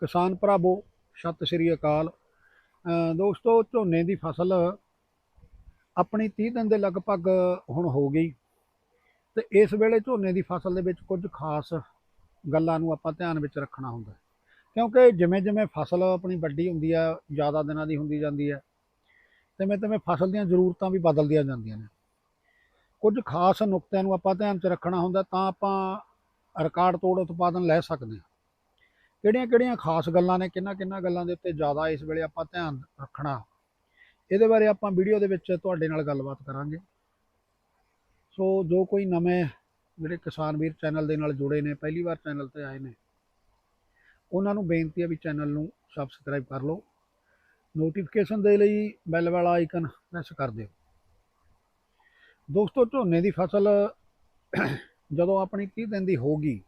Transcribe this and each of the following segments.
ਕਿਸਾਨ ਭਰਾਵੋ, ਸਤਿ ਸ੍ਰੀ ਅਕਾਲ। ਦੋਸਤੋ, ਝੋਨੇ ਦੀ ਫਸਲ ਆਪਣੀ 30 ਦਿਨ ਦੇ ਲਗਭਗ ਹੁਣ ਹੋ ਗਈ। ਤੇ ਇਸ ਵੇਲੇ ਝੋਨੇ ਦੀ ਫਸਲ ਦੇ ਵਿੱਚ ਕੁਝ ਖਾਸ ਗੱਲਾਂ ਨੂੰ ਆਪਾਂ ਧਿਆਨ ਵਿੱਚ ਰੱਖਣਾ ਹੁੰਦਾ ਕਿਉਂਕਿ ਜਿਵੇਂ ਜਿਵੇਂ ਫਸਲ ਆਪਣੀ ਵੱਡੀ ਹੁੰਦੀ ਆ, ਜ਼ਿਆਦਾ ਦਿਨਾਂ ਦੀ ਹੁੰਦੀ ਜਾਂਦੀ ਹੈ ਤਿਵੇਂ ਤਿਵੇਂ ਫਸਲ ਦੀਆਂ ਜ਼ਰੂਰਤਾਂ ਵੀ ਬਦਲਦੀਆਂ ਜਾਂਦੀਆਂ ਨੇ। ਕੁਝ ਖਾਸ ਨੁਕਤਿਆਂ ਨੂੰ ਆਪਾਂ ਧਿਆਨ 'ਚ ਰੱਖਣਾ ਹੁੰਦਾ ਤਾਂ ਆਪਾਂ ਰਿਕਾਰਡ ਤੋੜ ਉਤਪਾਦਨ ਲੈ ਸਕਦੇ ਹਾਂ। ਕਿਹੜੀਆਂ ਕਿਹੜੀਆਂ ਖਾਸ ਗੱਲਾਂ ਨੇ ਕਿੰਨਾ ਕਿੰਨਾ ਗੱਲਾਂ ਦੇ ਉੱਤੇ ਜ਼ਿਆਦਾ ਇਸ ਵੇਲੇ ਆਪਾਂ ਧਿਆਨ ਰੱਖਣਾ। ਇਹਦੇ ਬਾਰੇ ਆਪਾਂ ਵੀਡੀਓ ਦੇ ਵਿੱਚ ਤੁਹਾਡੇ ਨਾਲ ਗੱਲਬਾਤ ਕਰਾਂਗੇ। ਸੋ ਜੋ ਕੋਈ ਨਵੇਂ ਜਿਹੜੇ ਕਿਸਾਨ ਵੀਰ ਚੈਨਲ ਦੇ ਨਾਲ ਜੁੜੇ ਨੇ, ਪਹਿਲੀ ਵਾਰ ਚੈਨਲ ਤੇ ਆਏ ਨੇ, ਉਹਨਾਂ ਨੂੰ ਬੇਨਤੀ ਹੈ ਵੀ ਚੈਨਲ ਨੂੰ ਸਬਸਕ੍ਰਾਈਬ ਕਰ ਲਓ। ਨੋਟੀਫਿਕੇਸ਼ਨ ਦੇ ਲਈ ਬੈਲ ਵਾਲਾ ਆਈਕਨ ਪ੍ਰੈਸ ਕਰ ਦਿਓ। ਦੋਸਤੋ, ਝੋਨੇ ਦੀ ਫਸਲ ਜਦੋਂ ਆਪਣੀ 30 ਦਿਨ ਦੀ ਹੋਗੀ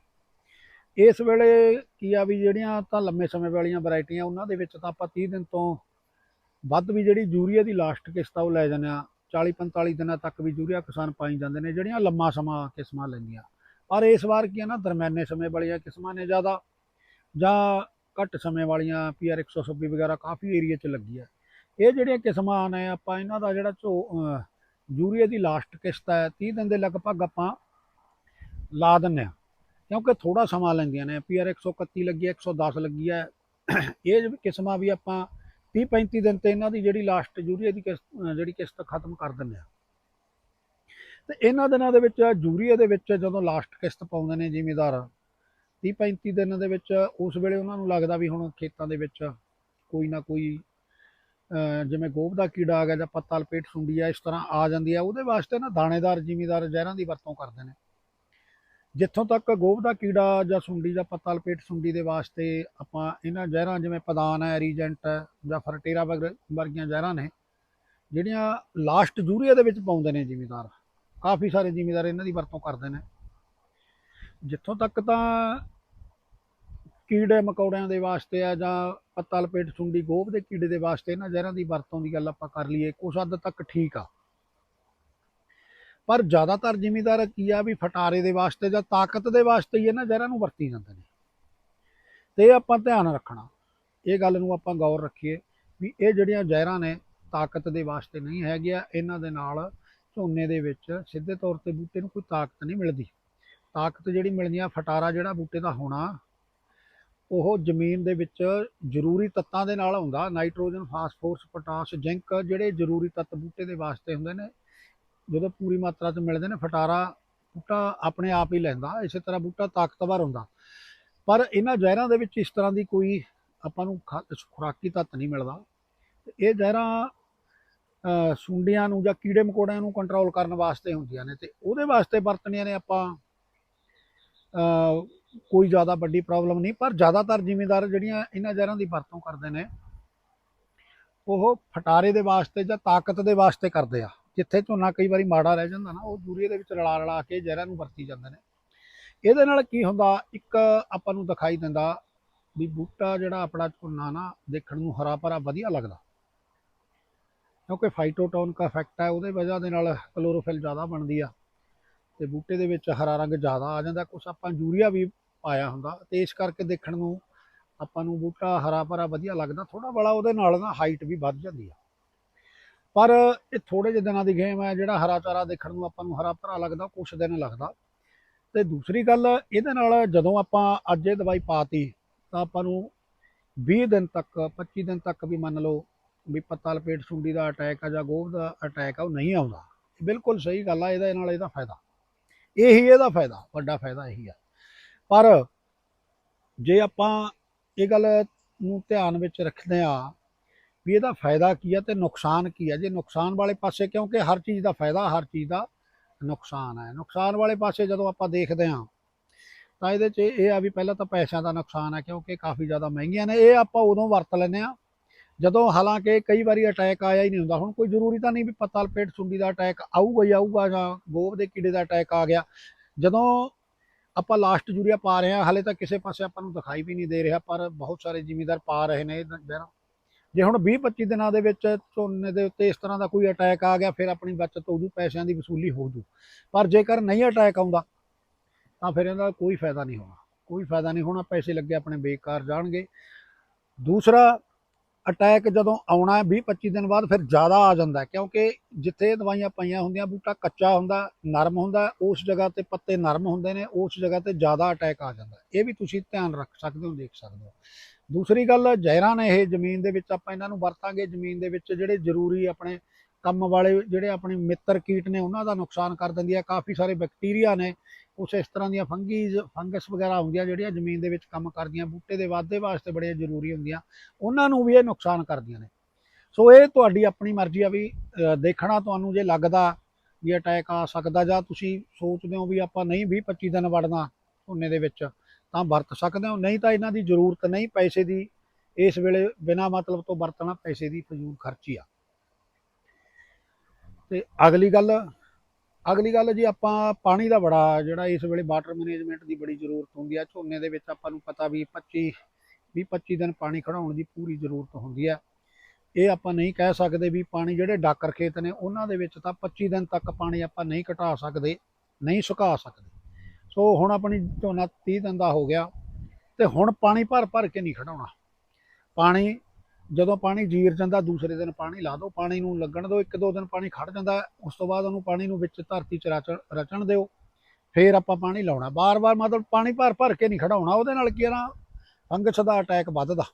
ਇਸ ਵੇਲੇ ਕੀ ਆ ਵੀ ਜਿਹੜੀਆਂ ਤਾਂ ਲੰਮੇ ਸਮੇਂ ਵਾਲੀਆਂ ਵੈਰਾਈਟੀਆਂ ਉਹਨਾਂ ਦੇ ਵਿੱਚ ਤਾਂ ਆਪਾਂ 30 ਦਿਨ ਤੋਂ ਵੱਧ ਵੀ ਜਿਹੜੀ ਯੂਰੀਆ ਦੀ ਲਾਸਟ ਕਿਸ਼ਤ ਆ ਉਹ ਲੈ ਜਾਂਦੇ ਆ 40 45 ਦਿਨਾਂ ਤੱਕ ਵੀ ਯੂਰੀਆ ਕਿਸਾਨ ਪਾਈ ਜਾਂਦੇ ਨੇ, ਜਿਹੜੀਆਂ ਲੰਮਾ ਸਮਾਂ ਕਿਸਮਾਂ ਲੈਂਦੀਆਂ। ਪਰ ਇਸ ਵਾਰ ਕੀ ਆ ਨਾ, ਦਰਮਿਆਨੇ ਸਮੇਂ ਵਾਲੀਆਂ ਕਿਸਮਾਂ ਨੇ ਜ਼ਿਆਦਾ, ਜਾਂ ਘੱਟ ਸਮੇਂ ਵਾਲੀਆਂ ਪੀਆਰ 126 ਵਗੈਰਾ ਕਾਫੀ ਏਰੀਆ 'ਚ ਲੱਗੀ ਆ ਇਹ ਜਿਹੜੀਆਂ ਕਿਸਮਾਂ ਨੇ, ਆਪਾਂ ਇਹਨਾਂ ਦਾ ਜਿਹੜਾ ਝੋ, ਅਹ ਯੂਰੀਆ ਦੀ ਲਾਸਟ ਕਿਸ਼ਤ ਹੈ 30 ਦਿਨ ਦੇ ਲਗਭਗ ਆਪਾਂ ਲਾ ਦਿੰਨੇ ਆ। ਕਿਉਂਕਿ ਥੋੜਾ ਸਮਾਂ ਲੈਂਦੀਆਂ ਨੇ ਪੀਆਰ 131 ਲੱਗੀ ਹੈ 110 ਲੱਗੀ ਹੈ। ਇਹ ਕਿਸਮਾਂ ਵੀ ਆਪਾਂ 30 35 ਦਿਨ ਤੇ ਇਹਨਾਂ ਦੀ ਜਿਹੜੀ ਲਾਸਟ ਯੂਰੀਆ ਦੀ ਕਿਸ਼ਤ ਜਿਹੜੀ ਕਿਸ਼ਤ ਖਤਮ ਕਰ ਦਿੰਦੇ ਆ ਤੇ ਇਹਨਾਂ ਦਿਨਾਂ ਦੇ ਵਿੱਚ, ਯੂਰੀਆ ਦੇ ਵਿੱਚ ਜਦੋਂ ਲਾਸਟ ਕਿਸ਼ਤ ਪਾਉਂਦੇ ਨੇ ਜ਼ਿਮੀਦਾਰ 30 35 ਦਿਨਾਂ ਦੇ ਵਿੱਚ ਉਸ ਵੇਲੇ ਉਹਨਾਂ ਨੂੰ ਲੱਗਦਾ ਵੀ ਹੁਣ ਖੇਤਾਂ ਦੇ ਵਿੱਚ ਕੋਈ ਨਾ ਕੋਈ ਜਿਵੇਂ ਗੋਭ ਦਾ ਕੀੜਾ ਆ ਗਿਆ ਜਾਂ ਪੱਤਾ ਲਪੇਟ ਸੁੰਡੀ ਆ, ਇਸ ਤਰ੍ਹਾਂ ਆ ਜਾਂਦੀ ਆ। ਉਹਦੇ ਵਾਸਤੇ ਨਾ ਦਾਣੇਦਾਰ, ਜ਼ਿਮੀਦਾਰ ਜ਼ਹਿਰਾਂ ਦੀ ਵਰਤੋਂ ਕਰਦੇ ਨੇ। ਜਿੱਥੋਂ ਤੱਕ ਗੋਭ ਦਾ ਕੀੜਾ ਜਾਂ ਸੁੰਡੀ ਜਾਂ ਪੱਤਾ, ਲਪੇਟ ਸੁੰਡੀ ਦੇ ਵਾਸਤੇ ਆਪਾਂ ਇਹਨਾਂ ਜ਼ਹਿਰਾਂ, ਜਿਵੇਂ ਪਦਾਨ ਹੈ, ਰੀਜੈਂਟ ਹੈ ਜਾਂ ਫਰਟੇਰਾ ਵਗਰ- ਵਰਗੀਆਂ ਜ਼ਹਿਰਾਂ ਨੇ, ਜਿਹੜੀਆਂ ਲਾਸਟ ਯੂਰੀਆ ਦੇ ਵਿੱਚ ਪਾਉਂਦੇ ਨੇ ਜ਼ਿਮੀਦਾਰ, ਕਾਫੀ ਸਾਰੇ ਜ਼ਿਮੀਦਾਰ ਇਹਨਾਂ ਦੀ ਵਰਤੋਂ ਕਰਦੇ ਨੇ। ਜਿੱਥੋਂ ਤੱਕ ਤਾਂ ਕੀੜੇ ਮਕੌੜਿਆਂ ਦੇ ਵਾਸਤੇ ਆ ਜਾਂ ਪੱਤਾ, ਲਪੇਟ ਸੁੰਡੀ ਗੋਭ ਦੇ ਕੀੜੇ ਦੇ ਵਾਸਤੇ ਇਹਨਾਂ ਜ਼ਹਿਰਾਂ ਦੀ ਵਰਤੋਂ ਦੀ ਗੱਲ ਆਪਾਂ ਕਰ ਲਈਏ, ਕੁਛ ਹੱਦ ਤੱਕ ਠੀਕ ਆ। ਪਰ ਜ਼ਿਆਦਾਤਰ ਜ਼ਿਮੀਦਾਰ ਕੀ ਆ ਵੀ ਫਟਾਰੇ ਦੇ ਵਾਸਤੇ ਜਾਂ ਤਾਕਤ ਦੇ ਵਾਸਤੇ ਹੀ ਇਹਨਾਂ ਜ਼ਹਿਰਾਂ ਨੂੰ ਵਰਤੀ ਜਾਂਦੇ ਨੇ। ਤੇ ਇਹ ਆਪਾਂ ਧਿਆਨ ਰੱਖਣਾ, ਇਹ ਗੱਲ ਨੂੰ ਆਪਾਂ ਗੌਰ ਰੱਖੀਏ ਵੀ ਇਹ ਜਿਹੜੀਆਂ ਜ਼ਹਿਰਾਂ ਨੇ ਤਾਕਤ ਦੇ ਵਾਸਤੇ ਨਹੀਂ ਹੈਗੀਆਂ, ਇਹਨਾਂ ਦੇ ਨਾਲ ਝੋਨੇ ਦੇ ਵਿੱਚ ਸਿੱਧੇ ਤੌਰ ਤੇ ਬੂਟੇ ਨੂੰ ਕੋਈ ਤਾਕਤ ਨਹੀਂ ਮਿਲਦੀ। ਤਾਕਤ ਜਿਹੜੀ ਮਿਲਦੀ ਆ, ਫਟਾਰਾ ਜਿਹੜਾ ਬੂਟੇ ਦਾ ਹੋਣਾ, ਉਹ ਜ਼ਮੀਨ ਦੇ ਵਿੱਚ ਜ਼ਰੂਰੀ ਤੱਤਾਂ ਦੇ ਨਾਲ ਹੁੰਦਾ ਨਾਈਟ੍ਰੋਜਨ, ਫਾਸਫੋਰਸ, ਪੋਟਾਸ਼, ਜ਼ਿੰਕ ਜਿਹੜੇ ਜ਼ਰੂਰੀ ਤੱਤ ਬੂਟੇ ਦੇ ਵਾਸਤੇ ਹੁੰਦੇ ਨੇ ਜਦੋਂ ਪੂਰੀ ਮਾਤਰਾ 'ਚ ਮਿਲਦੇ ਨੇ ਫਟਾਰਾ ਬੂਟਾ ਆਪਣੇ ਆਪ ਹੀ ਲੈਂਦਾ ਇਸੇ ਤਰ੍ਹਾਂ ਬੂਟਾ ਤਾਕਤਵਰ ਹੁੰਦਾ। ਪਰ ਇਹਨਾਂ ਜ਼ਹਿਰਾਂ ਦੇ ਵਿੱਚ ਇਸ ਤਰ੍ਹਾਂ ਦੀ ਕੋਈ ਆਪਾਂ ਨੂੰ ਖਾ- ਖੁਰਾਕੀ ਤੱਤ ਨਹੀਂ ਮਿਲਦਾ। ਇਹ ਜ਼ਹਿਰਾਂ ਅਹ, ਸੁੰਡੀਆਂ ਨੂੰ ਜਾਂ ਕੀੜੇ ਮਕੌੜਿਆਂ ਨੂੰ ਕੰਟਰੋਲ ਕਰਨ ਵਾਸਤੇ ਹੁੰਦੀਆਂ ਨੇ ਤੇ ਉਹਦੇ ਵਾਸਤੇ ਵਰਤਣੀਆਂ ਨੇ ਆਪਾਂ ਕੋਈ ਜ਼ਿਆਦਾ ਵੱਡੀ ਪ੍ਰੋਬਲਮ ਨਹੀਂ। ਪਰ ਜ਼ਿਆਦਾਤਰ ਜ਼ਿਮੀਂਦਾਰ ਜਿਹੜੀਆਂ ਇਹਨਾਂ ਜ਼ਹਿਰਾਂ ਦੀ ਵਰਤੋਂ ਕਰਦੇ ਨੇ ਉਹ ਫਟਾਰੇ ਦੇ ਵਾਸਤੇ ਜਾਂ ਤਾਕਤ ਦੇ ਵਾਸਤੇ ਕਰਦੇ ਆ। ਜਿੱਥੇ ਝੋਨਾ ਕਈ ਵਾਰੀ ਮਾੜਾ ਰਹਿ ਜਾਂਦਾ ਨਾ, ਉਹ ਯੂਰੀਆ ਦੇ ਵਿੱਚ ਰਲਾ ਰਲਾ ਕੇ ਜ਼ਹਿਰਾਂ ਨੂੰ ਵਰਤੀ ਜਾਂਦੇ ਨੇ। ਇਹਦੇ ਨਾਲ ਕੀ ਹੁੰਦਾ, ਇੱਕ ਆਪਾਂ ਨੂੰ ਦਿਖਾਈ ਦਿੰਦਾ ਵੀ ਬੂਟਾ ਜਿਹੜਾ ਆਪਣਾ ਝੋਨਾ ਨਾ ਦੇਖਣ ਨੂੰ ਹਰਾ ਭਰਾ ਵਧੀਆ ਲੱਗਦਾ। ਕਿਉਂਕਿ ਫਾਈਟੋਟੋਨ ਦਾ ਇਫੈਕਟ ਹੈ, ਉਹਦੇ ਵਜ੍ਹਾ ਦੇ ਨਾਲ ਕਲੋਰੋਫਿਲ ਜ਼ਿਆਦਾ ਬਣਦੀ ਆ ਤੇ ਬੂਟੇ ਦੇ ਵਿੱਚ ਹਰਾ ਰੰਗ ਜ਼ਿਆਦਾ ਆ ਜਾਂਦਾ। ਕੁਛ ਆਪਾਂ ਯੂਰੀਆ ਵੀ ਪਾਇਆ ਹੁੰਦਾ ਤੇ ਇਸ ਕਰਕੇ ਦੇਖਣ ਨੂੰ ਆਪਾਂ ਨੂੰ ਬੂਟਾ ਹਰਾ ਭਰਾ ਵਧੀਆ ਲੱਗਦਾ। ਥੋੜਾ ਬੜਾ ਉਹਦੇ ਨਾਲ ਨਾ ਹਾਈਟ ਵੀ ਵੱਧ ਜਾਂਦੀ ਆ। ਪਰ ਇਹ ਥੋੜੇ ਜਿਹੇ ਦਿਨਾਂ ਦੀ ਗੇਮ ਹੈ, ਜਿਹੜਾ ਹਰਾ ਚਾਰਾ ਦੇਖਣ ਨੂੰ ਆਪਾਂ ਨੂੰ ਹਰਾ ਭਰਾ ਲੱਗਦਾ, ਕੁਛ ਦਿਨ ਲੱਗਦਾ। ਤੇ ਦੂਸਰੀ ਗੱਲ, ਇਹਦੇ ਨਾਲ ਜਦੋਂ ਆਪਾਂ ਅੱਜ ਇਹ ਦਵਾਈ ਪਾਤੀ, ਤਾਂ ਆਪਾਂ ਨੂੰ 20 ਦਿਨ ਤੱਕ 25 ਦਿਨ ਤੱਕ ਵੀ ਮੰਨ ਲਓ ਵੀ ਪੱਤਾ ਲਪੇਟ ਸੁੰਡੀ ਦਾ ਅਟੈਕ ਆ ਜਾਂ ਗੋਭ ਦਾ ਅਟੈਕ ਆ, ਉਹ ਨਹੀਂ ਆਉਂਦਾ। ਬਿਲਕੁਲ ਸਹੀ ਗੱਲ ਆ, ਇਹਦੇ ਨਾਲ ਇਹਦਾ ਫਾਇਦਾ। ਇਹੀ ਇਹਦਾ ਫਾਇਦਾ, ਵੱਡਾ ਫਾਇਦਾ ਇਹੀ ਆ। ਪਰ ਜੇ ਆਪਾਂ ਇਹ ਗੱਲ ਨੂੰ ਧਿਆਨ ਵਿੱਚ ਰੱਖਦੇ ਆ ਵੀ ਇਹਦਾ ਫਾਇਦਾ ਕੀ ਆ ਤੇ ਨੁਕਸਾਨ ਕੀ ਆ? ਜੇ ਨੁਕਸਾਨ ਵਾਲੇ ਪਾਸੇ ਕਿਉਂਕਿ ਹਰ ਚੀਜ਼ ਦਾ ਫਾਇਦਾ, ਹਰ ਚੀਜ਼ ਦਾ ਨੁਕਸਾਨ ਹੈ ਨੁਕਸਾਨ ਵਾਲੇ ਪਾਸੇ ਜਦੋਂ ਆਪਾਂ ਦੇਖਦੇ ਹਾਂ, ਤਾਂ ਇਹਦੇ 'ਚ ਇਹ ਆ ਵੀ ਪਹਿਲਾਂ ਤਾਂ ਪੈਸਿਆਂ ਦਾ ਨੁਕਸਾਨ ਹੈ ਕਿਉਂਕਿ ਕਾਫੀ ਜ਼ਿਆਦਾ ਮਹਿੰਗੀਆਂ ਨੇ। ਇਹ ਆਪਾਂ ਉਦੋਂ ਵਰਤ ਲੈਂਦੇ ਆ ਜਦੋਂ ਹਾਲਾਂਕਿ ਕਈ ਵਾਰੀ ਅਟੈਕ ਆਇਆ ਹੀ ਨਹੀਂ ਹੁੰਦਾ। ਹੁਣ ਕੋਈ ਜ਼ਰੂਰੀ ਤਾਂ ਨਹੀਂ ਵੀ ਪੱਤਾ ਪੇਟ ਸੁੰਡੀ ਦਾ ਅਟੈਕ ਆਊਗਾ ਹੀ ਆਊਗਾ ਜਾਂ ਗੋਭ ਦੇ ਕੀੜੇ ਦਾ ਅਟੈਕ ਆ ਗਿਆ। ਜਦੋਂ ਆਪਾਂ ਲਾਸਟ ਯੂਰੀਆ ਪਾ ਰਹੇ ਹਾਂ, ਹਾਲੇ ਤਾਂ ਕਿਸੇ ਪਾਸੇ ਆਪਾਂ ਨੂੰ ਦਿਖਾਈ ਵੀ ਨਹੀਂ ਦੇ ਰਿਹਾ, ਪਰ ਬਹੁਤ ਸਾਰੇ ਜ਼ਿਮੀਦਾਰ ਪਾ ਰਹੇ ਨੇ। ਇਹ ਜੇ ਹੁਣ 20 25 ਦਿਨਾਂ ਦੇ ਵਿੱਚ ਝੋਨੇ ਦੇ ਉੱਤੇ ਇਸ ਤਰ੍ਹਾਂ ਦਾ ਕੋਈ ਅਟੈਕ ਆ ਗਿਆ, ਫਿਰ ਆਪਣੀ ਬਚਤ ਹੋ ਜੂ ਪੈਸਿਆਂ ਦੀ ਵਸੂਲੀ ਹੋ ਜੂ। ਪਰ ਜੇਕਰ ਨਹੀਂ ਅਟੈਕ ਆਉਂਦਾ, ਤਾਂ ਫਿਰ ਇਹਦਾ ਕੋਈ ਫਾਇਦਾ ਨਹੀਂ ਹੋਣਾ। ਕੋਈ ਫਾਇਦਾ ਨਹੀਂ ਹੋਣਾ, ਪੈਸੇ ਲੱਗੇ ਆਪਣੇ ਬੇਕਾਰ ਜਾਣਗੇ। ਦੂਸਰਾ ਅਟੈਕ ਜਦੋਂ ਆਉਣਾ ਹੈ 20 25 ਦਿਨ ਬਾਅਦ ਫਿਰ ਜ਼ਿਆਦਾ ਆ ਜਾਂਦਾ ਕਿਉਂਕਿ ਜਿੱਥੇ ਦਵਾਈਆਂ ਪਈਆਂ ਹੁੰਦੀਆਂ, ਬੂਟਾ ਕੱਚਾ ਹੁੰਦਾ, ਨਰਮ ਹੁੰਦਾ, ਉਸ ਜਗ੍ਹਾ ਤੇ ਪੱਤੇ ਨਰਮ ਹੁੰਦੇ ਨੇ, ਉਸ ਜਗ੍ਹਾ ਤੇ ਜ਼ਿਆਦਾ ਅਟੈਕ ਆ ਜਾਂਦਾ ਇਹ ਵੀ ਤੁਸੀਂ ਧਿਆਨ ਰੱਖ ਸਕਦੇ ਹੋ, ਦੇਖ ਸਕਦੇ ਹੋ। ਦੂਸਰੀ ਗੱਲ, ਜ਼ਹਿਰਾਂ ਨੇ ਇਹ ਜ਼ਮੀਨ ਦੇ ਵਿੱਚ ਆਪਾਂ ਇਹਨਾਂ ਨੂੰ ਵਰਤਾਂਗੇ, ਜ਼ਮੀਨ ਦੇ ਵਿੱਚ ਜਿਹੜੇ ਜ਼ਰੂਰੀ ਆਪਣੇ ਕੰਮ ਵਾਲੇ ਜਿਹੜੇ ਆਪਣੇ ਮਿੱਤਰ ਕੀਟ ਨੇ, ਉਹਨਾਂ ਦਾ ਨੁਕਸਾਨ ਕਰ ਦਿੰਦੀ ਹੈ ਕਾਫੀ ਸਾਰੇ ਬੈਕਟੀਰੀਆ ਨੇ, ਕੁਛ ਇਸ ਤਰ੍ਹਾਂ ਦੀਆਂ ਫੰਗੀਜ਼, ਫੰਗਸ ਵਗੈਰਾ ਹੁੰਦੀਆਂ ਜਿਹੜੀਆਂ ਜ਼ਮੀਨ ਦੇ ਵਿੱਚ ਕੰਮ ਕਰਦੀਆਂ, ਬੂਟੇ ਦੇ ਵਾਧੇ ਵਾਸਤੇ ਬੜੀਆਂ ਜ਼ਰੂਰੀ ਹੁੰਦੀਆਂ, ਉਹਨਾਂ ਨੂੰ ਵੀ ਇਹ ਨੁਕਸਾਨ ਕਰਦੀਆਂ ਨੇ। ਸੋ ਇਹ ਤੁਹਾਡੀ ਆਪਣੀ ਮਰਜ਼ੀ ਆ ਵੀ ਦੇਖਣਾ ਤੁਹਾਨੂੰ ਜੇ ਲੱਗਦਾ ਵੀ ਅਟੈਕ ਆ ਸਕਦਾ ਜਾਂ ਤੁਸੀਂ ਸੋਚਦੇ ਹੋ ਵੀ ਆਪਾਂ ਨਹੀਂ 20 25 ਦਿਨ ਵੜਨਾ ਝੋਨੇ ਦੇ ਵਿੱਚ ਤਾਂ ਵਰਤ ਸਕਦੇ ਹੋ, ਨਹੀਂ ਤਾਂ ਇਹਨਾਂ ਦੀ ਜ਼ਰੂਰਤ ਨਹੀਂ, ਪੈਸੇ ਦੀ, ਇਸ ਵੇਲੇ ਬਿਨਾ ਮਤਲਬ ਤੋਂ ਵਰਤਣਾ ਪੈਸੇ ਦੀ ਫਜ਼ੂਲ ਖਰਚੀ ਆ। ਤੇ ਅਗਲੀ ਗੱਲ ਅਗਲੀ ਗੱਲ ਜੀ ਆਪਾਂ ਪਾਣੀ ਦਾ ਬੜਾ, ਜਿਹੜਾ ਇਸ ਵੇਲੇ ਵਾਟਰ ਮੈਨੇਜਮੈਂਟ ਦੀ ਬੜੀ ਜ਼ਰੂਰਤ ਹੁੰਦੀ ਆ, ਝੋਨੇ ਦੇ ਵਿੱਚ ਆਪਾਂ ਨੂੰ ਪਤਾ ਵੀ 25 ਵੀਹ 25 ਦਿਨ ਪਾਣੀ ਖੜਾਉਣ ਦੀ ਪੂਰੀ ਜ਼ਰੂਰਤ ਹੁੰਦੀ ਆ। ਇਹ ਆਪਾਂ ਨਹੀਂ ਕਹਿ ਸਕਦੇ ਵੀ ਪਾਣੀ ਜਿਹੜੇ ਡਾਕਰ ਖੇਤ ਨੇ, ਉਹਨਾਂ ਦੇ ਵਿੱਚ ਤਾਂ 25 ਦਿਨ ਤੱਕ ਪਾਣੀ ਆਪਾਂ ਨਹੀਂ ਘਟਾ ਸਕਦੇ, ਨਹੀਂ ਸੁਕਾ ਸਕਦੇ। ਸੋ ਹੁਣ ਆਪਣੀ ਝੋਨਾ 30 ਦਿਨ ਦਾ ਹੋ ਗਿਆ ਤੇ ਹੁਣ ਪਾਣੀ ਭਰ ਭਰ ਕੇ ਨਹੀਂ ਖੜਾਉਣਾ। ਪਾਣੀ, ਜਦੋਂ ਪਾਣੀ ਜੀਰ ਜਾਂਦਾ, ਦੂਸਰੇ ਦਿਨ ਪਾਣੀ ਲਾ ਦਿਓ, ਪਾਣੀ ਨੂੰ ਲੱਗਣ ਦਿਓ, ਇੱਕ ਦੋ ਦਿਨ ਪਾਣੀ ਖੜ ਜਾਂਦਾ, ਉਸ ਤੋਂ ਬਾਅਦ ਉਹਨੂੰ ਪਾਣੀ ਨੂੰ ਵਿੱਚ ਧਰਤੀ ਚ ਰਚਣ ਰਚਣ ਦਿਓ। ਫੇਰ ਆਪਾਂ ਪਾਣੀ ਲਾਉਣਾ। ਬਾਰ-ਬਾਰ ਮਤਲਬ ਪਾਣੀ ਭਰ ਭਰ ਕੇ ਨਹੀਂ ਖੜਾਉਣਾ, ਉਹਦੇ ਨਾਲ ਕੀ ਹੈ ਨਾ, ਫੰਗਸ ਦਾ ਅਟੈਕ ਵੱਧਦਾ।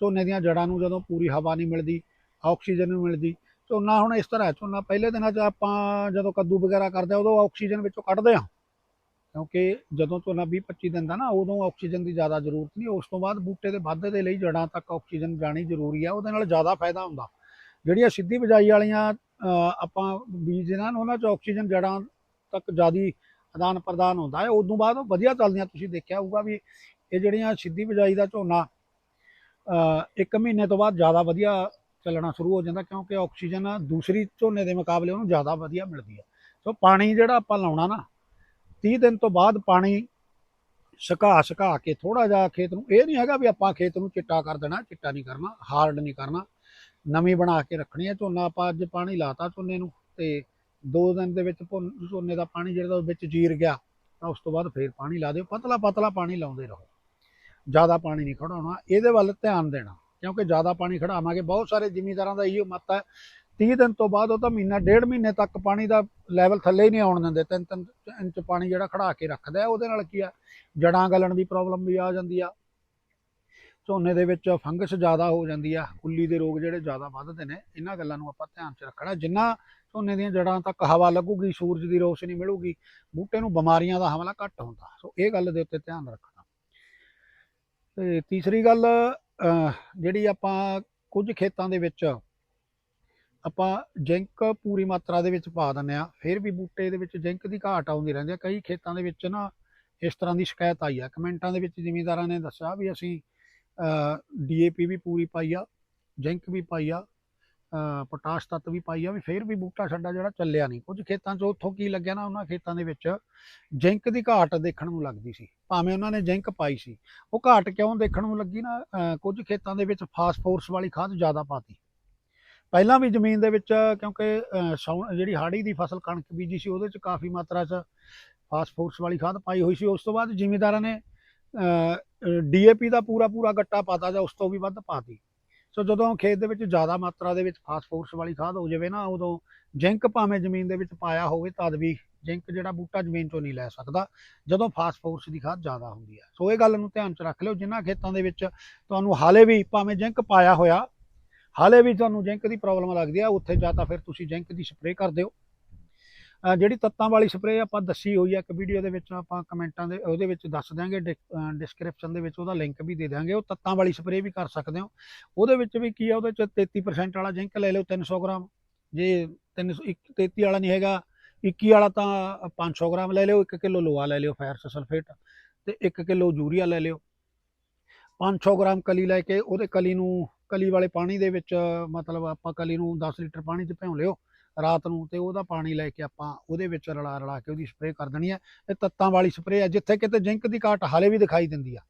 ਝੋਨੇ ਦੀਆਂ ਜੜਾਂ ਨੂੰ ਜਦੋਂ ਪੂਰੀ ਹਵਾ ਨਹੀਂ ਮਿਲਦੀ, ਆਕਸੀਜਨ ਨਹੀਂ ਮਿਲਦੀ, ਝੋਨਾ ਹੁਣ ਇਸ ਤਰ੍ਹਾਂ ਝੋਨਾ ਪਹਿਲੇ ਦਿਨਾਂ 'ਚ ਆਪਾਂ ਜਦੋਂ ਕੱਦੂ ਵਗੈਰਾ ਕਰਦੇ ਆ, ਉਦੋਂ ਆਕਸੀਜਨ ਵਿੱਚੋਂ ਕੱਢਦੇ ਆ ਕਿਉਂਕਿ ਜਦੋਂ ਝੋਨਾ 20 25 ਦਿਨ ਦਾ ਨਾ, ਉਦੋਂ ਆਕਸੀਜਨ ਦੀ ਜ਼ਿਆਦਾ ਜ਼ਰੂਰਤ ਨਹੀਂ, ਉਸ ਤੋਂ ਬਾਅਦ ਬੂਟੇ ਦੇ ਵਾਧੇ ਦੇ ਲਈ ਜੜਾਂ ਤੱਕ ਆਕਸੀਜਨ ਜਾਣੀ ਜ਼ਰੂਰੀ ਆ, ਉਹਦੇ ਨਾਲ ਜ਼ਿਆਦਾ ਫਾਇਦਾ ਹੁੰਦਾ। ਜਿਹੜੀਆਂ ਸਿੱਧੀ ਬਿਜਾਈ ਵਾਲੀਆਂ ਆਪਾਂ ਬੀਜ ਇਹਨਾਂ ਨੂੰ, ਉਹਨਾਂ 'ਚ ਆਕਸੀਜਨ ਜੜਾਂ ਤੱਕ ਜ਼ਿਆਦੀ ਆਦਾਨ ਪ੍ਰਦਾਨ ਹੁੰਦਾ ਹੈ। ਉਦੋਂ ਬਾਅਦ ਉਹ ਵਧੀਆ ਚੱਲਦੀਆਂ, ਤੁਸੀਂ ਦੇਖਿਆ ਹੋਊਗਾ ਵੀ ਇਹ ਜਿਹੜੀਆਂ ਸਿੱਧੀ ਬਿਜਾਈ ਦਾ ਝੋਨਾ ਇੱਕ ਮਹੀਨੇ ਤੋਂ ਬਾਅਦ ਜ਼ਿਆਦਾ ਵਧੀਆ ਚੱਲਣਾ ਸ਼ੁਰੂ ਹੋ ਜਾਂਦਾ, ਕਿਉਂਕਿ ਆਕਸੀਜਨ ਦੂਸਰੀ ਝੋਨੇ ਦੇ ਮੁਕਾਬਲੇ ਉਹਨੂੰ ਜ਼ਿਆਦਾ ਵਧੀਆ ਮਿਲਦੀ ਹੈ ਸੋ ਪਾਣੀ ਜਿਹੜਾ ਆਪਾਂ ਲਾਉਣਾ ਨਾ 30 ਦਿਨ ਤੋਂ ਬਾਅਦ ਪਾਣੀ ਸੁਕਾ ਸੁਕਾ ਕੇ ਥੋੜਾ ਜਿਹਾ ਖੇਤ ਨੂੰ, ਇਹ ਨਹੀਂ ਹੈਗਾ ਵੀ ਆਪਾਂ ਖੇਤ ਨੂੰ ਚਿੱਟਾ ਕਰ ਦੇਣਾ, ਚਿੱਟਾ ਨਹੀਂ ਕਰਨਾ, ਹਾਰਡ ਨਹੀਂ ਕਰਨਾ। ਨਵੀਂ ਬਣਾ ਕੇ ਰੱਖਣੀ ਹੈ ਝੋਨਾ, ਆਪਾਂ ਅੱਜ ਪਾਣੀ ਲਾਤਾ ਝੋਨੇ ਨੂੰ ਤੇ ਦੋ ਦਿਨ ਦੇ ਵਿੱਚ ਝੋਨੇ ਦਾ ਪਾਣੀ ਜਿਹੜਾ ਵਿੱਚ ਜੀਰ ਗਿਆ, ਤਾਂ ਉਸ ਤੋਂ ਬਾਅਦ ਫੇਰ ਪਾਣੀ ਲਾ ਦਿਓ, ਪਤਲਾ ਪਤਲਾ ਪਾਣੀ ਲਾਉਂਦੇ ਰਹੋ। ਜ਼ਿਆਦਾ ਪਾਣੀ ਨਹੀਂ ਖੜਾਉਣਾ ਇਹਦੇ ਵੱਲ ਧਿਆਨ ਦੇਣਾ, ਕਿਉਂਕਿ ਜ਼ਿਆਦਾ ਪਾਣੀ ਖੜਾਵਾਂਗੇ ਬਹੁਤ ਸਾਰੇ ਜ਼ਿਮੀਂਦਾਰਾਂ ਦਾ ਇਹੋ ਮਤ ਹੈ 30 ਦਿਨ ਤੋਂ ਬਾਅਦ ਉਹ ਤਾਂ ਮਹੀਨਾ, ਡੇਢ ਮਹੀਨੇ ਤੱਕ ਪਾਣੀ ਦਾ ਲੈਵਲ ਥੱਲੇ ਹੀ ਨਹੀਂ ਆਉਣ ਦਿੰਦੇ। ਤਿੰਨ ਤਿੰਨ ਇੰਚ ਪਾਣੀ ਜਿਹੜਾ ਖੜਾ ਕੇ ਰੱਖਦਾ ਉਹਦੇ ਨਾਲ ਕੀ ਆ? ਜੜਾਂ ਗਲਣ ਦੀ ਪ੍ਰੋਬਲਮ ਵੀ ਆ ਜਾਂਦੀ ਆ। ਝੋਨੇ ਦੇ ਵਿੱਚ ਫੰਗਸ ਜ਼ਿਆਦਾ ਹੋ ਜਾਂਦੀ ਆ, ਕੁੱਲੀ ਦੇ ਰੋਗ ਜਿਹੜੇ ਜ਼ਿਆਦਾ ਵੱਧਦੇ ਨੇ, ਇਹਨਾਂ ਗੱਲਾਂ ਨੂੰ ਆਪਾਂ ਧਿਆਨ 'ਚ ਰੱਖਣਾ। ਜਿੰਨਾ ਝੋਨੇ ਦੀਆਂ ਜੜਾਂ ਤੱਕ ਹਵਾ ਲੱਗੂਗੀ, ਸੂਰਜ ਦੀ ਰੋਸ਼ਨੀ ਮਿਲੂਗੀ, ਬੂਟੇ ਨੂੰ ਬਿਮਾਰੀਆਂ ਦਾ ਹਮਲਾ ਘੱਟ ਹੁੰਦਾ। ਸੋ ਇਹ ਗੱਲ ਦੇ ਉੱਤੇ ਧਿਆਨ ਰੱਖਣਾ। ਤੇ ਤੀਸਰੀ ਗੱਲ ਜਿਹੜੀ ਆਪਾਂ ਕੁਝ ਖੇਤਾਂ ਦੇ ਵਿੱਚ ਆਪਾਂ ਜ਼ਿੰਕ ਪੂਰੀ ਮਾਤਰਾ ਦੇ ਵਿੱਚ ਪਾ ਦਿੰਦੇ ਆ ਫਿਰ ਵੀ ਬੂਟੇ ਦੇ ਵਿੱਚ ਜ਼ਿੰਕ ਦੀ ਘਾਟ ਆਉਂਦੀ ਰਹਿੰਦੀ ਆ ਕਈ ਖੇਤਾਂ ਦੇ ਵਿੱਚ ਨਾ ਇਸ ਤਰ੍ਹਾਂ ਦੀ ਸ਼ਿਕਾਇਤ ਆਈ ਆ। ਕਮੈਂਟਾਂ ਦੇ ਵਿੱਚ ਜ਼ਿਮੀਂਦਾਰਾਂ ਨੇ ਦੱਸਿਆ ਵੀ ਅਸੀਂ ਡੀਏਪੀ ਵੀ ਪੂਰੀ ਪਾਈ ਆ, ਜ਼ਿੰਕ ਵੀ ਪਾਈ ਆ ਪੋਟਾਸ਼ ਤੱਤ ਵੀ ਪਾਈ ਆ, ਵੀ ਫਿਰ ਵੀ ਬੂਟਾ ਸਾਡਾ ਜਿਹੜਾ ਚੱਲਿਆ ਨਹੀਂ। ਕੁਝ ਖੇਤਾਂ 'ਚ ਉੱਥੋਂ ਕੀ ਲੱਗਿਆ ਨਾ, ਉਹਨਾਂ ਖੇਤਾਂ ਦੇ ਵਿੱਚ ਜ਼ਿੰਕ ਦੀ ਘਾਟ ਦੇਖਣ ਨੂੰ ਲੱਗਦੀ ਸੀ। ਭਾਵੇਂ ਉਹਨਾਂ ਨੇ ਜ਼ਿੰਕ ਪਾਈ ਸੀ। ਉਹ ਘਾਟ ਕਿਉਂ ਦੇਖਣ ਨੂੰ ਲੱਗੀ ਨਾ? ਕੁਝ ਖੇਤਾਂ ਦੇ ਵਿੱਚ ਫਾਸਫੋਰਸ ਵਾਲੀ ਖਾਦ ਜ਼ਿਆਦਾ ਪਾਤੀ। ਪਹਿਲਾਂ ਵੀ ਜ਼ਮੀਨ ਦੇ ਵਿੱਚ, ਕਿਉਂਕਿ, ਅਹ ਜਿਹੜੀ ਹਾੜੀ ਦੀ ਫਸਲ ਕਣਕ ਬੀਜੀ ਸੀ, ਉਹਦੇ 'ਚ ਕਾਫੀ ਮਾਤਰਾ 'ਚ ਫਾਸਫੋਰਸ ਵਾਲੀ ਖਾਦ ਪਾਈ ਹੋਈ ਸੀ। ਉਸ ਤੋਂ ਬਾਅਦ ਜ਼ਿਮੀਂਦਾਰਾਂ ਨੇ ਡੀਏਪੀ ਦਾ ਪੂਰਾ ਪੂਰਾ ਗੱਟਾ ਪਾਤਾ ਜਾਂ ਉਸ ਤੋਂ ਵੀ ਵੱਧ ਪਾਤੀ। ਸੋ ਜਦੋਂ ਖੇਤ ਦੇ ਵਿੱਚ ਜ਼ਿਆਦਾ ਮਾਤਰਾ ਦੇ ਵਿੱਚ ਫਾਸਫੋਰਸ ਵਾਲੀ ਖਾਦ ਹੋ ਜਾਵੇ ਨਾ, ਉਦੋਂ ਜ਼ਿੰਕ ਭਾਵੇਂ ਜ਼ਮੀਨ ਦੇ ਵਿੱਚ ਪਾਇਆ ਹੋਵੇ, ਤਦ ਵੀ ਜ਼ਿੰਕ ਜਿਹੜਾ ਬੂਟਾ ਜ਼ਮੀਨ ਚੋਂ ਨਹੀਂ ਲੈ ਸਕਦਾ, ਜਦੋਂ ਫਾਸਫੋਰਸ ਦੀ ਖਾਦ ਜ਼ਿਆਦਾ ਹੁੰਦੀ ਹੈ। ਸੋ ਇਹ ਗੱਲ ਨੂੰ ਧਿਆਨ 'ਚ ਰੱਖ ਲਿਓ ਜਿਨ੍ਹਾਂ ਖੇਤਾਂ ਦੇ ਵਿੱਚ ਤੁਹਾਨੂੰ ਹਾਲੇ ਵੀ ਭਾਵੇਂ ਜ਼ਿੰਕ ਪਾਇਆ ਹੋਇਆ ਹਾਲੇ ਵੀ ਤੁਹਾਨੂੰ ਜ਼ਿੰਕ ਦੀ ਪ੍ਰੋਬਲਮ ਲੱਗਦੀ ਆ, ਉੱਥੇ ਜਾਂ ਤਾਂ ਫਿਰ ਤੁਸੀਂ ਜ਼ਿੰਕ ਦੀ ਸਪਰੇਅ ਕਰ ਦਿਓ। ਜਿਹੜੀ ਤੱਤਾਂ ਵਾਲੀ ਸਪਰੇਅ ਆਪਾਂ ਦੱਸੀ ਹੋਈ ਆ, ਇੱਕ ਵੀਡੀਓ ਦੇ ਵਿੱਚ ਆਪਾਂ ਕਮੈਂਟਾਂ ਦੇ, ਉਹਦੇ ਵਿੱਚ ਦੱਸ ਦਿਆਂਗੇ ਡਿਸਕ੍ਰਿਪਸ਼ਨ ਦੇ ਵਿੱਚ ਉਹਦਾ ਲਿੰਕ ਵੀ ਦੇ ਦਿਆਂਗੇ, ਉਹ ਤੱਤਾਂ ਵਾਲੀ ਸਪਰੇਅ ਵੀ ਕਰ ਸਕਦੇ ਹੋ। ਉਹਦੇ ਵਿੱਚ ਵੀ ਕੀ ਆ, ਉਹਦੇ ਚ 33% ਵਾਲਾ ਜ਼ਿੰਕ ਲੈ ਲਿਓ 300 ਗ੍ਰਾਮ। ਜੇ 300 ਇੱਕ 33 ਵਾਲਾ ਨਹੀਂ ਹੈਗਾ 21 ਵਾਲਾ ਤਾਂ 500 ਗ੍ਰਾਮ ਲੈ ਲਿਓ 1 ਕਿਲੋ ਲੋਹਾ ਲੈ ਲਿਓ, ਫੈਰਸ ਸਲਫੇਟ, ਤੇ 1 ਕਿਲੋ ਯੂਰੀਆ ਲੈ ਲਿਓ। 500 ਗ੍ਰਾਮ ਕਲੀ ਲੈ ਕੇ, ਉਹਦੇ ਕਲੀ ਨੂੰ ਕਲੀ ਵਾਲੇ ਪਾਣੀ ਦੇ ਵਿੱਚ, ਮਤਲਬ ਆਪਾਂ ਕਲੀ ਨੂੰ 10 ਲੀਟਰ ਪਾਣੀ 'ਚ ਭਿਉਂ ਲਿਓ ਰਾਤ ਨੂੰ ਤੇ ਉਹਦਾ ਪਾਣੀ ਲੈ ਕੇ ਆਪਾਂ ਉਹਦੇ ਵਿੱਚ ਰਲਾ ਰਲਾ ਕੇ ਉਹਦੀ ਸਪਰੇਅ ਕਰ ਦੇਣੀ ਹੈ ਇਹ ਤੱਤਾਂ ਵਾਲੀ ਸਪਰੇਅ ਹੈ ਜਿੱਥੇ ਕਿਤੇ ਜ਼ਿੰਕ ਦੀ ਘਾਟ ਹਾਲੇ ਵੀ ਦਿਖਾਈ ਦਿੰਦੀ ਆ।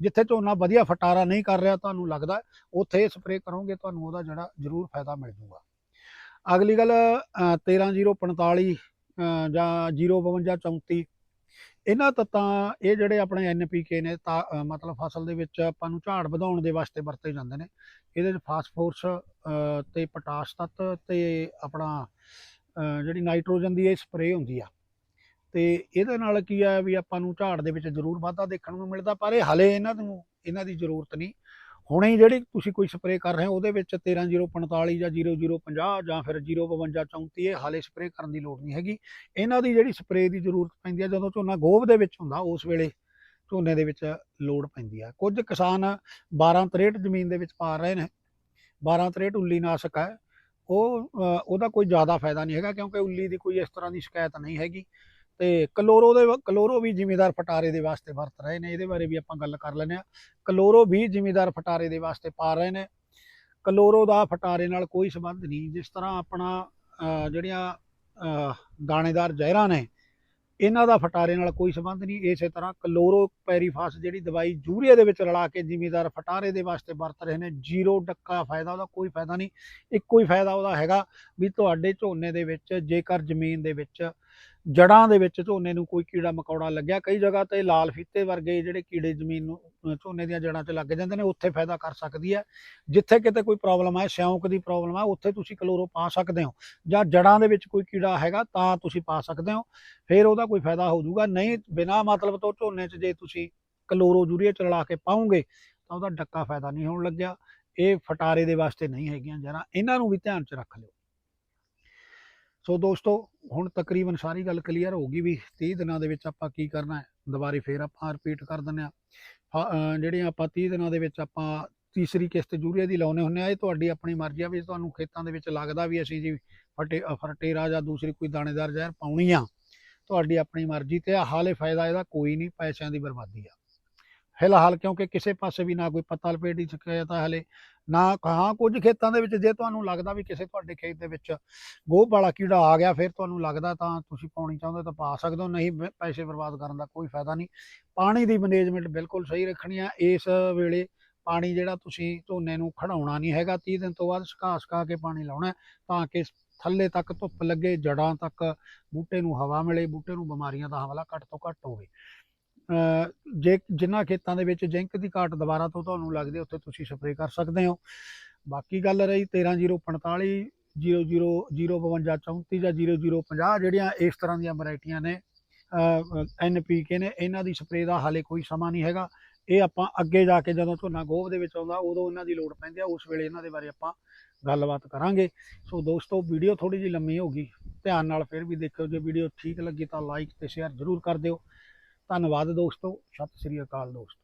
ਜਿੱਥੇ ਝੋਨਾ ਵਧੀਆ ਫਟਾਰਾ ਨਹੀਂ ਕਰ ਰਿਹਾ ਤੁਹਾਨੂੰ ਲੱਗਦਾ, ਉੱਥੇ ਸਪਰੇਅ ਕਰੋਗੇ ਤੁਹਾਨੂੰ ਉਹਦਾ ਜਿਹੜਾ ਜ਼ਰੂਰ ਫਾਇਦਾ ਮਿਲ ਜੂਗਾ। ਅਗਲੀ ਗੱਲ, ਅਹ 13045 ਅਹ, ਜਾਂ 05234 ਇਹਨਾਂ ਤੱਤਾਂ ਇਹ ਜਿਹੜੇ ਆਪਣੇ ਐਨਪੀਕੇ ਨੇ ਤਾਂ ਮਤਲਬ ਫਸਲ ਦੇ ਵਿੱਚ ਆਪਾਂ ਨੂੰ ਝਾੜ ਵਧਾਉਣ ਦੇ ਵਾਸਤੇ ਵਰਤੇ ਜਾਂਦੇ ਨੇ। ਇਹਦੇ ਵਿੱਚ ਫਾਸਫੋਰਸ ਅ, ਤੇ ਪੋਟਾਸ਼ ਤੱਤ ਤੇ ਆਪਣਾ ਜਿਹੜੀ ਨਾਈਟ੍ਰੋਜਨ ਦੀ ਇਹ ਸਪਰੇਅ ਹੁੰਦੀ ਆ। ਤੇ ਇਹਦੇ ਨਾਲ ਕੀ ਆ ਵੀ ਆਪਾਂ ਨੂੰ ਝਾੜ ਦੇ ਵਿੱਚ ਜ਼ਰੂਰ ਵਾਧਾ ਦੇਖਣ ਨੂੰ ਮਿਲਦਾ ਪਰ ਇਹ ਹਲੇ ਇਹਨਾਂ ਨੂੰ ਇਹਨਾਂ ਦੀ ਜ਼ਰੂਰਤ ਨਹੀਂ। ਹੁਣੇ ਹੀ ਜਿਹੜੀ ਤੁਸੀਂ ਕੋਈ ਸਪਰੇਅ ਕਰ ਰਹੇ ਹੋ, ਉਹਦੇ ਵਿੱਚ 13045 ਜਾਂ 0050 ਜਾਂ ਫਿਰ 05234 ਇਹ ਹਾਲੇ ਸਪਰੇਅ ਕਰਨ ਦੀ ਲੋੜ ਨਹੀਂ ਹੈਗੀ। ਇਹਨਾਂ ਦੀ ਜਿਹੜੀ ਸਪਰੇਅ ਦੀ ਜ਼ਰੂਰਤ ਪੈਂਦੀ ਹੈ, ਜਦੋਂ ਝੋਨਾ ਗੋਭ ਦੇ ਵਿੱਚ ਹੁੰਦਾ, ਉਸ ਵੇਲੇ ਝੋਨੇ ਦੇ ਵਿੱਚ ਲੋੜ ਪੈਂਦੀ ਹੈ। ਕੁਝ ਕਿਸਾਨ 12 63 ਜ਼ਮੀਨ ਦੇ ਵਿੱਚ ਪਾ ਰਹੇ ਨੇ 12 63 ਉੱਲੀ ਨਾਸ਼ਕ ਹੈ। ਉਹ ਉਹਦਾ ਕੋਈ ਜ਼ਿਆਦਾ ਫਾਇਦਾ ਨਹੀਂ ਹੈਗਾ, ਕਿਉਂਕਿ ਉੱਲੀ ਦੀ ਕੋਈ ਇਸ ਤਰ੍ਹਾਂ ਦੀ ਸ਼ਿਕਾਇਤ ਨਹੀਂ ਹੈਗੀ। ਤੇ ਕਲੋਰੋ ਦੇ ਕਲੋਰੋ ਵੀ ਜ਼ਿਮੀਦਾਰ ਫਟਾਰੇ ਦੇ ਵਾਸਤੇ ਵਰਤ ਰਹੇ ਨੇ, ਇਹਦੇ ਬਾਰੇ ਵੀ ਆਪਾਂ ਗੱਲ ਕਰ ਲੈਂਦੇ ਆ ਕਲੋਰੋ ਵੀ ਜ਼ਿਮੀਦਾਰ ਫਟਾਰੇ ਦੇ ਵਾਸਤੇ ਪਾ ਰਹੇ ਨੇ। ਕਲੋਰੋ ਦਾ ਫਟਾਰੇ ਨਾਲ ਕੋਈ ਸੰਬੰਧ ਨਹੀਂ। ਜਿਸ ਤਰ੍ਹਾਂ ਆਪਣਾ ਜਿਹੜੀਆਂ ਦਾਣੇਦਾਰ ਜ਼ਹਿਰਾਂ ਨੇ, ਇਹਨਾਂ ਦਾ ਫਟਾਰੇ ਨਾਲ ਕੋਈ ਸੰਬੰਧ ਨਹੀਂ। ਇਸੇ ਤਰ੍ਹਾਂ ਕਲੋਰੋ ਪੈਰੀਫਾਸ ਜਿਹੜੀ ਦਵਾਈ ਯੂਰੀਆ ਦੇ ਵਿੱਚ ਰਲਾ ਕੇ ਜ਼ਿਮੀਦਾਰ ਫਟਾਰੇ ਦੇ ਵਾਸਤੇ ਵਰਤ ਰਹੇ ਨੇ, ਜ਼ੀਰੋ ਡੱਕਾ ਫਾਇਦਾ ਉਹਦਾ, ਕੋਈ ਫਾਇਦਾ ਨਹੀਂ। ਇੱਕੋ ਹੀ ਫਾਇਦਾ ਉਹਦਾ ਹੈਗਾ ਵੀ ਤੁਹਾਡੇ ਝੋਨੇ ਦੇ ਵਿੱਚ, ਜੇਕਰ ਜ਼ਮੀਨ ਦੇ ਵਿੱਚ ਜੜਾਂ ਦੇ ਵਿੱਚ ਝੋਨੇ ਨੂੰ ਕੋਈ ਕੀੜਾ ਮਕੌੜਾ ਲੱਗਿਆ, ਕਈ ਜਗ੍ਹਾ ਤੇ ਲਾਲ ਫੀਤੇ ਵਰਗੇ ਜਿਹੜੇ ਕੀੜੇ ਜ਼ਮੀਨ ਨੂੰ ਝੋਨੇ ਦੀਆਂ ਜੜਾਂ 'ਚ ਲੱਗ ਜਾਂਦੇ ਨੇ, ਉੱਥੇ ਫਾਇਦਾ ਕਰ ਸਕਦੀ ਹੈ। ਜਿੱਥੇ ਕਿਤੇ ਕੋਈ ਪ੍ਰੋਬਲਮ ਹੈ ਸਿਉਂਕ ਦੀ ਪ੍ਰੋਬਲਮ ਹੈ ਉੱਥੇ ਤੁਸੀਂ ਕਲੋਰੋ ਪਾ ਸਕਦੇ ਹੋ। ਜਾਂ ਜੜਾਂ ਦੇ ਵਿੱਚ ਕੋਈ ਕੀੜਾ ਹੈਗਾ, ਤਾਂ ਤੁਸੀਂ ਪਾ ਸਕਦੇ ਹੋ। ਫਿਰ ਉਹਦਾ ਕੋਈ ਫਾਇਦਾ ਹੋ ਜਾਊਗਾ। ਨਹੀਂ, ਬਿਨਾ ਮਤਲਬ ਤੋਂ ਝੋਨੇ 'ਚ ਜੇ ਤੁਸੀਂ ਕਲੋਰੋ ਯੂਰੀਆ ਚ ਰਲਾ ਕੇ ਪਾਉਂਗੇ, ਤਾਂ ਉਹਦਾ ਡੱਕਾ ਫਾਇਦਾ ਨਹੀਂ ਹੋਣ ਲੱਗਿਆ। ਇਹ ਫਟਾਰੇ ਦੇ ਵਾਸਤੇ ਨਹੀਂ ਹੈਗੀਆਂ ਜਰਾ ਇਹਨਾਂ ਨੂੰ ਵੀ ਧਿਆਨ 'ਚ ਰੱਖ ਲਿਓ। ਸੋ ਦੋਸਤੋ ਹੁਣ ਤਕਰੀਬਨ ਸਾਰੀ ਗੱਲ ਕਲੀਅਰ ਹੋ ਗਈ ਵੀ 30 ਦਿਨਾਂ ਦੇ ਵਿੱਚ ਆਪਾਂ ਕੀ ਕਰਨਾ ਹੈ? ਦੁਬਾਰੇ ਫੇਰ ਆਪਾਂ ਰਿਪੀਟ ਕਰ ਦਿੰਦੇ ਆ ਜਿਹੜੀਆਂ ਆਪਾਂ 30 ਦਿਨਾਂ ਦੇ ਵਿੱਚ ਆਪਾਂ ਤੀਸਰੀ ਕਿਸ਼ਤ ਯੂਰੀਆ ਦੀ ਲਾਉਨੇ ਹੁੰਨੇ ਆ ਇਹ ਤੁਹਾਡੀ ਆਪਣੀ ਮਰਜ਼ੀ ਆ ਵੀ ਤੁਹਾਨੂੰ ਖੇਤਾਂ ਦੇ ਵਿੱਚ ਲੱਗਦਾ ਵੀ ਅਸੀਂ ਜੀ ਫਟੇ ਅ, ਫਰਟੇਰਾ ਜਾਂ ਦੂਸਰੀ ਕੋਈ ਦਾਣੇਦਾਰ ਜ਼ਹਿਰ ਪਾਉਣੀ ਆ ਤੁਹਾਡੀ ਆਪਣੀ ਮਰਜ਼ੀ ਤੇ ਹਾਲੇ ਫਾਇਦਾ ਇਹਦਾ ਕੋਈ ਨਹੀਂ ਪੈਸਿਆਂ ਦੀ ਬਰਬਾਦੀ ਆ। ਫਿਲਹਾਲ ਕਿਉਂਕਿ ਕਿਸੇ ਪਾਸੇ ਵੀ ਨਾ ਕੋਈ ਪੱਤਾ ਲਪੇਟ ਦੀ ਸ਼ਿਕਾਇਤ ਆ ਹਲੇ, ਨਾ ਹਾਂ ਕੁਝ ਖੇਤਾਂ ਦੇ ਵਿੱਚ ਜੇ ਤੁਹਾਨੂੰ ਲੱਗਦਾ ਵੀ ਕਿਸੇ ਤੁਹਾਡੇ ਖੇਤ ਦੇ ਵਿੱਚ ਗੋਹ ਵਾਲਾ ਕੀੜਾ ਆ ਗਿਆ, ਫਿਰ ਤੁਹਾਨੂੰ ਲੱਗਦਾ ਤਾਂ ਤੁਸੀਂ ਪਾਉਣੀ ਚਾਹੁੰਦੇ ਤਾਂ ਪਾ ਸਕਦੇ ਹੋ, ਨਹੀਂ ਪੈਸੇ ਬਰਬਾਦ ਕਰਨ ਦਾ ਕੋਈ ਫਾਇਦਾ ਨਹੀਂ। ਪਾਣੀ ਦੀ ਮੈਨੇਜਮੈਂਟ ਬਿਲਕੁਲ ਸਹੀ ਰੱਖਣੀ ਆ, ਇਸ ਵੇਲੇ ਪਾਣੀ ਜਿਹੜਾ ਤੁਸੀਂ ਝੋਨੇ ਨੂੰ ਖੜਾਉਣਾ ਨਹੀਂ ਹੈਗਾ 30 ਦਿਨ ਤੋਂ ਬਾਅਦ ਸੁਕਾ ਸੁਕਾ ਕੇ ਪਾਣੀ ਲਾਉਣਾ ਤਾਂ ਕਿ ਥੱਲੇ ਤੱਕ ਧੁੱਪ ਲੱਗੇ ਜੜਾਂ ਤੱਕ ਬੂਟੇ ਨੂੰ ਹਵਾ ਮਿਲੇ, ਬੂਟੇ ਨੂੰ ਬਿਮਾਰੀਆਂ ਦਾ ਹਮਲਾ ਘੱਟ ਤੋਂ ਘੱਟ ਹੋਵੇ। ਜੇ ਜਿਨ੍ਹਾਂ ਖੇਤਾਂ ਦੇ ਵਿੱਚ ਜਿੰਕ ਦੀ ਘਾਟ ਦੁਬਾਰਾ ਤੋਂ ਤੁਹਾਨੂੰ ਲੱਗਦੀ ਉੱਥੇ ਤੁਸੀਂ ਸਪਰੇਅ ਕਰ ਸਕਦੇ ਹੋ। ਬਾਕੀ ਗੱਲ ਰਹੀ 13045 00 052 ਜਾਂ 0050 ਜਿਹੜੀਆਂ ਇਸ ਤਰ੍ਹਾਂ ਦੀਆਂ ਵੈਰਾਈਟੀਆਂ ਨੇ ਐਨਪੀਕੇ ਨੇ, ਇਹਨਾਂ ਦੀ ਸਪਰੇਅ ਦਾ ਹਾਲੇ ਕੋਈ ਸਮਾਂ ਨਹੀਂ ਹੈਗਾ। ਇਹ ਆਪਾਂ ਅੱਗੇ ਜਾ ਕੇ ਜਦੋਂ ਝੋਨਾ ਗੋਭ ਦੇ ਵਿੱਚ ਆਉਂਦਾ, ਉਦੋਂ ਇਹਨਾਂ ਦੀ ਲੋੜ ਪੈਂਦੀ ਆ ਉਸ ਵੇਲੇ ਇਹਨਾਂ ਦੇ ਬਾਰੇ ਆਪਾਂ ਗੱਲਬਾਤ ਕਰਾਂਗੇ। ਸੋ ਦੋਸਤੋ, ਵੀਡੀਓ ਥੋੜੀ ਜਿਹੀ ਲੰਮੀ ਹੋ ਗਈ। ਧਿਆਨ ਨਾਲ ਫਿਰ ਵੀ ਦੇਖਿਓ। ਜੇ ਵੀਡੀਓ ਠੀਕ ਲੱਗੀ ਤਾਂ ਲਾਈਕ ਤੇ ਸ਼ੇਅਰ ਜ਼ਰੂਰ ਕਰ ਦਿਓ। ਧੰਨਵਾਦ ਦੋਸਤੋ ਸਤਿ ਸ੍ਰੀ ਅਕਾਲ ਦੋਸਤੋ।